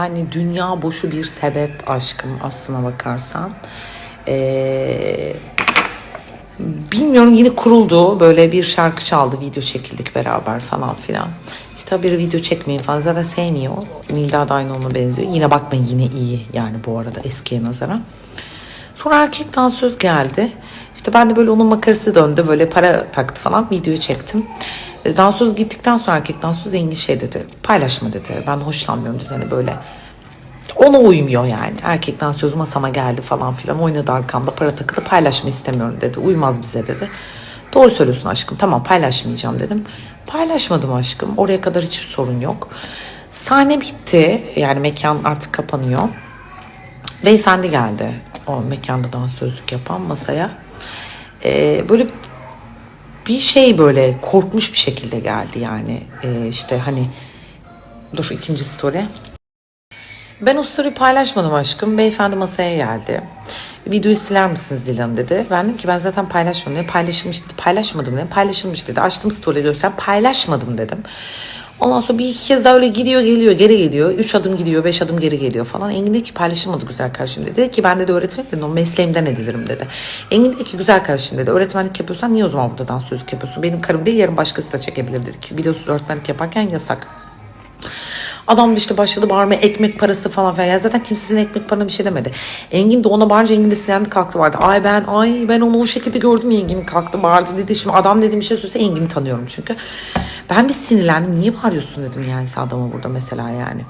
Yani dünya boşu bir sebep aşkım aslına bakarsan. Ee, bilmiyorum yine kuruldu. Böyle bir şarkı çaldı. Video çekildik beraber falan filan. İşte haberi video çekmeyin falan. Zaten sevmiyor. Nilda da aynı ona benziyor. Yine bakmayın yine iyi yani bu arada eskiye nazaran. Sonra erkek dansöz geldi. İşte ben de böyle onun makarası döndü. Böyle para taktı falan. Videoyu çektim. E, Dansöz gittikten sonra erkek dansöz Engin şey dedi. Paylaşma dedi. Ben hoşlanmıyorum dedi. Hani böyle ona uymuyor yani. Erkek dansöz masama geldi falan filan. Oynadı arkamda para takılı paylaşma istemiyorum dedi. Uymaz bize dedi. Doğru söylüyorsun aşkım. Tamam paylaşmayacağım dedim. Paylaşmadım aşkım. Oraya kadar hiçbir sorun yok. Sahne bitti. Yani mekan artık kapanıyor. Beyefendi geldi. O mekanda dansözlük yapan masaya. Ee, böyle bir şey böyle korkmuş bir şekilde geldi yani. Ee, işte hani dur ikinci story. Ben o story paylaşmadım aşkım. Beyefendi masaya geldi. Videoyu siler misiniz Dilan dedi. Ben dedim ki ben zaten paylaşmadım. Dedim. Paylaşılmış dedi. Paylaşmadım dedim. Paylaşılmış dedi. Açtım story göster. Paylaşmadım dedim. Ondan sonra bir iki kez daha öyle gidiyor geliyor geri geliyor. Üç adım gidiyor beş adım geri geliyor falan. Engin dedi ki paylaşılmadı güzel kardeşim dedi. Dedi ki ben de öğretmek dedim o mesleğimden edilirim dedi. Engin dedi ki güzel kardeşim dedi. Öğretmenlik yapıyorsan niye o zaman burada dansözlük yapıyorsun? Benim karım değil yarın başkası da çekebilir dedi ki. Biliyorsunuz öğretmenlik yaparken yasak. Adam da işte başladı bağırmaya ekmek parası falan filan. Ya zaten kimse sizin ekmek parana bir şey demedi. Engin de ona bağırınca Engin de sinirlendi kalktı vardı. Ay ben ay ben onu o şekilde gördüm Engin kalktı bağırdı dedi. Şimdi adam dedim bir şey söylese Engin'i tanıyorum çünkü. Ben bir sinirlendim. Niye bağırıyorsun dedim yani adama burada mesela yani.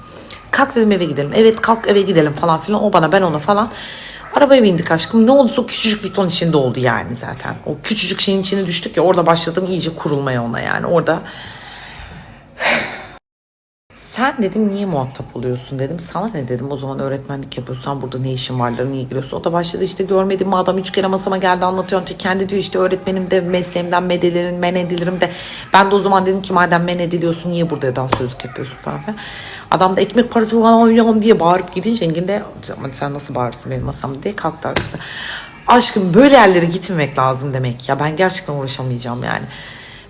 Kalk dedim eve gidelim. Evet kalk eve gidelim falan filan. O bana ben ona falan. Arabaya bindik aşkım. Ne oldu? O küçücük Vuitton içinde oldu yani zaten. O küçücük şeyin içine düştük ya orada başladım iyice kurulmaya ona yani. Orada sen dedim niye muhatap oluyorsun dedim. Sana ne dedim o zaman öğretmenlik yapıyorsan burada ne işin varlar niye giriyorsun. O da başladı işte görmedim adam üç kere masama geldi anlatıyor. Kendi diyor işte öğretmenim de mesleğimden men edilirim, men edilirim de. Ben de o zaman dedim ki madem men ediliyorsun niye burada dansözlük yapıyorsun falan filan. Adam da ekmek parası falan diye bağırıp gidince Engin de "Ama sen nasıl bağırırsın benim masamda diye kalktı arkası. Aşkım böyle yerlere gitmemek lazım demek ya. Ben gerçekten uğraşamayacağım yani.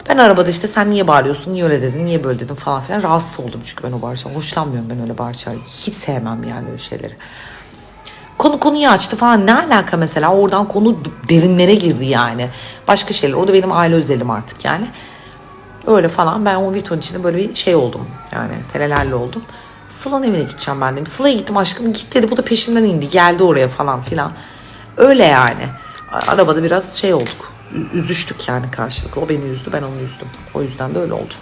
Ben arabada işte sen niye bağırıyorsun, niye öyle dedin, niye böyle dedin falan filan rahatsız oldum çünkü ben o bağırıştan. Hoşlanmıyorum ben öyle bağırışlar. Hiç sevmem yani öyle şeyleri. Konu konuyu açtı falan ne alaka mesela oradan konu derinlere girdi yani. Başka şeyler. O da benim aile özelim artık yani. Öyle falan ben o Vuitton içinde böyle bir şey oldum yani telelerle oldum. Sıla'nın evine gideceğim ben dedim. Sıla'ya gittim aşkım git dedi bu da peşimden indi geldi oraya falan filan. Öyle yani. Arabada biraz şey olduk. Üzüştük yani karşılıklı. O beni üzdü ben onu üzdüm. O yüzden de öyle oldu.